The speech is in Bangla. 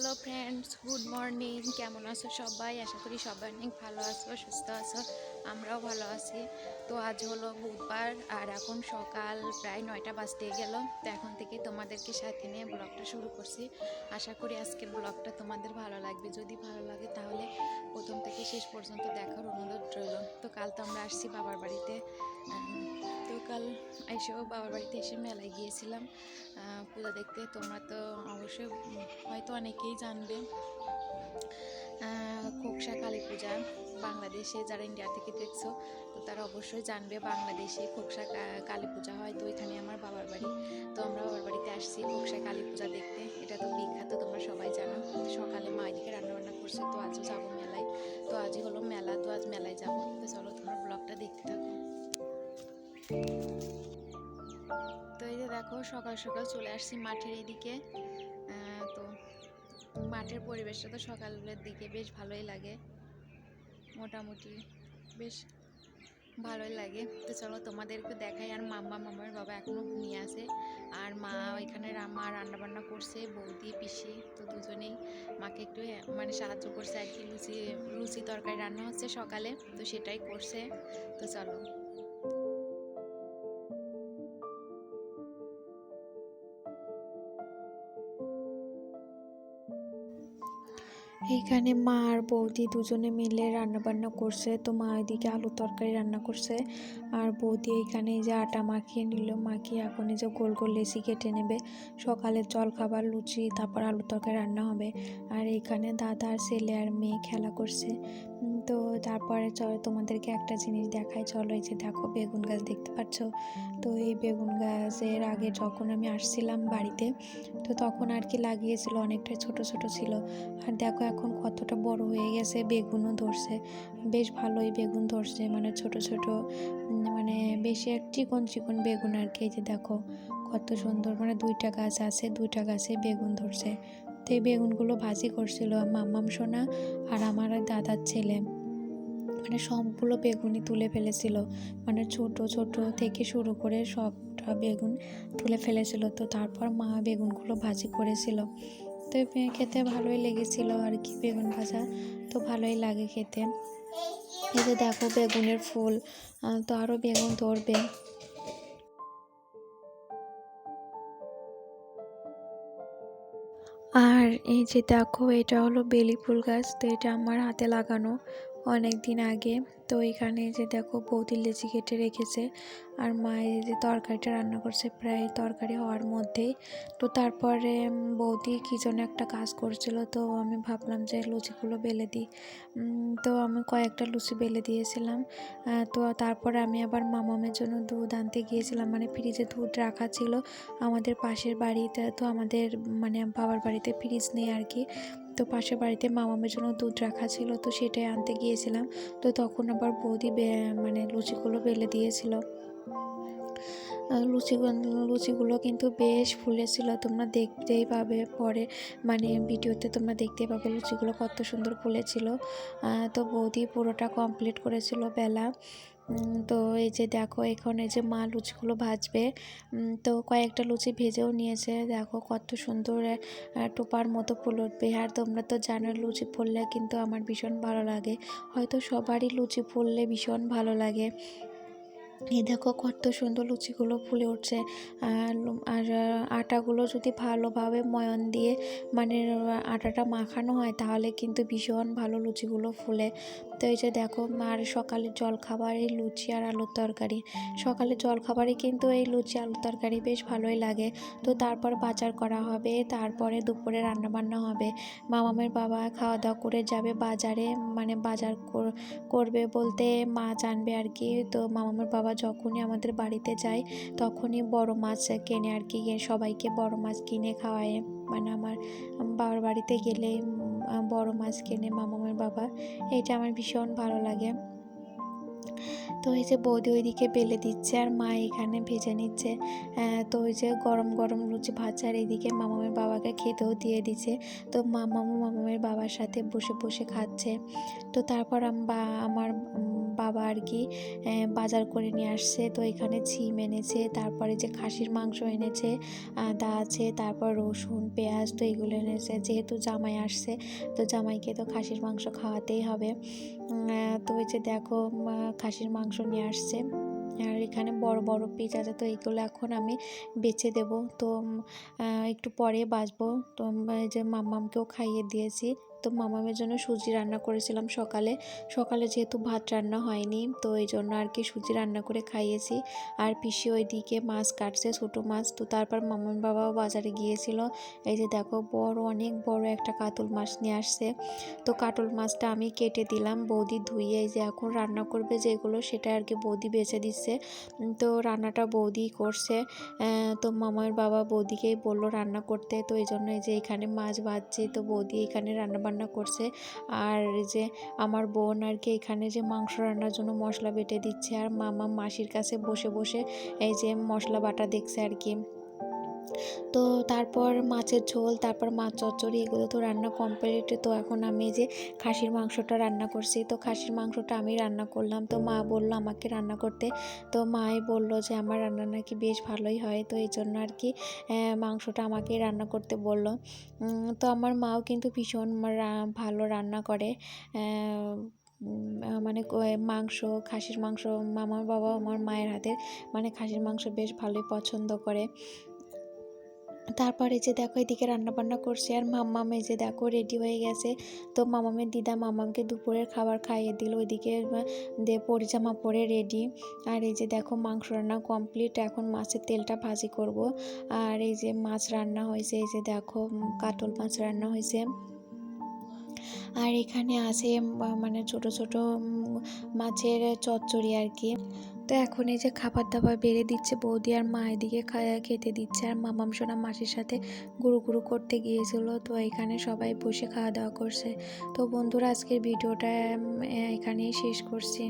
হ্যালো ফ্রেন্ডস গুড মর্নিং কেমন আছো সবাই? আশা করি সবাই অনেক ভালো আছো, সুস্থ আছো। আমরাও ভালো আছি। তো আজ হলো বুধবার, আর এখন সকাল প্রায় নয়টা বাজতে গেল। তো এখন থেকে তোমাদেরকে সাথে নিয়ে ব্লগটা শুরু করছি। আশা করি আজকের ব্লগটা তোমাদের ভালো লাগবে। যদি ভালো লাগে তাহলে প্রথম থেকে শেষ পর্যন্ত দেখার অনুরোধ রইল। তো কাল তো আমরা আসছি বাবার বাড়িতে। তো কাল এসেও বাবার বাড়িতে এসে মেলায় গিয়েছিলাম। পূজা দেখতে। তোমরা তো অবশ্যই হয়তো হয়তো অনেকেই জানবে। খোকসা, কালী পূজা, বাংলাদেশে যারা ইন্ডিয়া থেকে দেখছ, তো তারা অবশ্যই জানবে বাংলাদেশে খোকসা কালী পূজা হয়। তো এখানে আমার বাবার বাড়ি। তো আমরা বাবার বাড়িতে আসছি খোকসা, কালী পূজা দেখতে। এটা তো বিখ্যাত, তোমরা সবাই জানো। সকালে মা এদিকে রান্নাবান্না করছে, তো আজও যাব মেলায়। তো আজই হলো মেলা, তো আজ মেলায় যাব। তো চলো তোমরা ব্লগটা দেখতে থাকো। তো এই যে দেখো, সকাল সকাল চলে আসছি মাঠের এদিকে মাঠের পরিবেশটা তো সকালের দিকে বেশ ভালোই লাগে। মোটামুটি বেশ ভালোই লাগে। তো চলো তোমাদেরকে দেখাই আর মাম্মা মামার বাবা এখনও ঘুমিয়ে আছে। আর মা ওইখানে মা রান্না বান্না করছে, বৌদি, পিসি তো দুজনেই। মাকে একটু মানে সাহায্য করছে আর কি, লুচি লুচি তরকারি রান্না হচ্ছে সকালে, তো সেটাই করছে। তো চলো। এইখানে মা আর বৌদি দুজনে মিলে রান্না বান্না করছে। তো মা এদিকে আলু তরকারি রান্না করছে। আর বৌদি এইখানে এই যে আটা মাখিয়ে নিল। মাখিয়ে এখন যে গোল গোল লেচি কেটে নেবে। সকালে জল খাবার লুচি, তারপর আলু তরকারি রান্না হবে। আর এখানে দাদা আর ছেলে আর মেয়ে খেলা করছে। তো তারপরে চলো তোমাদেরকে একটা জিনিস দেখাই। চলো এই যে দেখো বেগুন গাছ দেখতে পাচ্ছ? তো এই বেগুন গাছের আগে যখন আমি আসছিলাম বাড়িতে, তো তখন আর কি লাগিয়েছিল অনেকটাই ছোট ছোট ছিল। আর দেখো এখন কতটা বড় হয়ে গেছে, বেগুনও ধরছে। বেশ ভালোই বেগুন ধরছে মানে ছোট ছোট মানে বেশি এক চিকন চিকন বেগুন আর কি। এই যে দেখো কত সুন্দর মানে দুইটা গাছ আছে, দুইটা গাছে বেগুন ধরছে। তো এই বেগুনগুলো ভাজি করছিল মাম্মাম সোনা আর আমার দাদার ছেলে। মানে সবগুলো বেগুনই তুলে ফেলেছিল। মানে ছোট ছোট থেকে শুরু করে সবটা বেগুন তুলে ফেলেছিল। তো তারপর মা বেগুনগুলো ভাজি করেছিল। তো খেতে ভালোই লেগেছিল আর কি বেগুন ভাজা। তো ভালোই লাগে খেতে। এই যে দেখো বেগুনের ফুল তো আরও বেগুন ধরবে। আর এই যে দেখো এটা হলো বেলি ফুল গাছ, তো এটা আমার হাতে লাগানো। অনেক দিন আগে। তো এখানে যে দেখো বৌদি লেচি কেটে রেখেছে আর মা এই যে তরকারিটা রান্না করছে প্রায় তরকারি হওয়ার মধ্যেই। তো তারপরে বৌদি কী যেন একটা কাজ করছিল, তো আমি ভাবলাম যে লুচিগুলো বেলে দিই। তো আমি কয়েকটা লুচি বেলে দিয়েছিলাম। তো তারপরে আমি আবার মামামের জন্য দুধ আনতে গিয়েছিলাম। মানে ফ্রিজে দুধ রাখা ছিল আমাদের পাশের বাড়িতে, তো আমাদের মানে বাবার বাড়িতে ফ্রিজ নেই আর কি। তো পাশের বাড়িতে মামামের জন্য দুধ রাখা ছিল, তো সেটাই আনতে গিয়েছিলাম। তো তখন আবার বৌদি মানে লুচিগুলো বেলে দিয়েছিল। লুচি লুচিগুলো কিন্তু বেশ ফুলেছিল, তোমরা দেখতেই পাবে পরে মানে ভিডিওতে তোমরা দেখতেই পাবে লুচিগুলো কত সুন্দর ফুলেছিল। তো বৌদি পুরোটা কমপ্লিট করেছিল বেলা। তো এই যে দেখো, এখন এই যে মা লুচিগুলো ভাজবে তো কয়েকটা লুচি ভেজেও নিয়েছে। দেখো কত সুন্দর টোপার মতো ফুল উঠবে আর তোমরা তো জানো লুচি ফুললে কিন্তু আমার ভীষণ ভালো লাগে। হয়তো সবারই লুচি ফুললে ভীষণ ভালো লাগে। এই দেখো কত সুন্দর লুচিগুলো ফুলে উঠছে। আর আর আটাগুলো যদি ভালোভাবে ময়ন দিয়ে মানে আটাটা মাখানো হয় তাহলে কিন্তু ভীষণ ভালো লুচিগুলো ফুলে। তো এই যে দেখো, আর সকালের জলখাবার লুচি আর আলুর তরকারি। সকালে জলখাবারে কিন্তু এই লুচি, আলুর তরকারি বেশ ভালোই লাগে। তো তারপর বাজার করা হবে, তারপরে দুপুরে রান্না বান্না হবে। মামামের বাবা খাওয়া দাওয়া করে যাবে বাজারে মানে বাজার কর- করবে বলতে মা জানবে আর কি। তো মামামের বাবা যখনই আমাদের বাড়িতে যায়, তখনই বড় মাছ কেনে আর কি সবাইকে বড় মাছ কিনে খাওয়ায়। মানে আমার বাবার বাড়িতে গেলে বড় মাছ কেনে মামামের বাবা এটা আমার ভীষণ ভালো লাগে। তো এই যে বৌদি ওইদিকে বেলে দিচ্ছে আর মা এখানে ভেজে নিচ্ছে। তো ওই যে গরম গরম লুচি ভাজা আর এদিকে মামামের বাবাকে খেতেও দিয়ে দিচ্ছে। তো মামামু মামামের বাবার সাথে বসে বসে খাচ্ছে। তো তারপর আমার বাবা আর কি বাজার করে নিয়ে আসছে। তো এখানে ছিম এনেছে, তারপরে যে খাসির মাংস এনেছে আদা আছে, তারপর রসুন, পেঁয়াজ, তো এগুলো এনেছে। যেহেতু জামাই আসছে, তো জামাইকে তো খাসির মাংস খাওয়াতেই হবে। তো ওই যে দেখো খাসির মাংস নিয়ে আসছে। আর এখানে বড় বড় পিস আছে, তো এগুলো এখন আমি বেছে দেব। তো একটু পরে বাঁচবো। তো যে মাম্মামকেও খাইয়ে দিয়েছি। তো মামামের জন্য সুজি রান্না করেছিলাম সকালে। সকালে যেহেতু ভাত রান্না হয়নি, তো এই জন্য আর কি সুজি রান্না করে খাইয়েছি। আর পিসি ওইদিকে মাছ কাটছে, ছোটো মাছ। তো তারপর মামার বাবাও বাজারে গিয়েছিল। এই যে দেখো, বড়, অনেক বড় একটা কাতল মাছ নিয়ে আসছে। তো কাতল মাছটা আমি কেটে দিলাম, বৌদি ধুয়ে এই যে এখন রান্না করবে যেগুলো সেটা আর কি বৌদি বেছে দিচ্ছে। তো রান্নাটা বৌদি করছে। তো মামার বাবা বৌদিকেই বলল রান্না করতে। তো এই জন্য এই যে এখানে মাছ ভাজছে, তো বৌদি এখানে রান্না বান্না করছে। আর যে আমার বোন আর কি এখানে যে মাংস রান্নার জন্য মশলা বেটে দিচ্ছে। আর মামা মাসির কাছে বসে বসে এই যে মশলা বাটা দেখছে আর কি। তো তারপর মাছের ঝোল, তারপর মাছ চচ্চড়ি, এগুলো তো রান্না কমপ্লিট তো এখন আমি যে খাসির মাংসটা রান্না করছি, তো খাসির মাংসটা আমি রান্না করলাম। তো মা বলল আমাকে রান্না করতে। তো মাই বলল যে আমার রান্না নাকি বেশ ভালোই হয়। তো এই জন্য আর কি মাংসটা আমাকে রান্না করতে বলল। তো আমার মাও কিন্তু ভীষণ ভালো রান্না করে। মানে মাংস, খাসির মাংস আমার বাবা আমার মায়ের হাতের মানে খাসির মাংস বেশ ভালোই পছন্দ করে। তারপরে যে দেখো, এদিকে রান্না বান্না করছে আর মাম্মাম এই যে দেখো রেডি হয়ে গেছে। তো মামামের দিদা মামামকে দুপুরের খাবার খাইয়ে দিল, ওইদিকে দিয়ে পরিজামা পরে রেডি আর এই যে দেখো মাংস রান্না কমপ্লিট এখন মাছের তেলটা ভাজি করব। আর এই যে মাছ রান্না হয়েছে, এই যে দেখো কাতল মাছ রান্না হয়েছে। আর এখানে আছে মানে ছোট ছোট মাছের চচ্চড়ি আর কি। তো এখন এই যে খাবার দাবার বেড়ে দিচ্ছে, বৌদি আর মা এদিকে খেতে দিচ্ছে আর মামাম সোনা মাসির সাথে গুরু গুরু করতে গিয়েছিল। তো এখানে সবাই বসে খাওয়া দাওয়া করছে। তো বন্ধুরা, আজকের ভিডিওটা এখানেই শেষ করছি।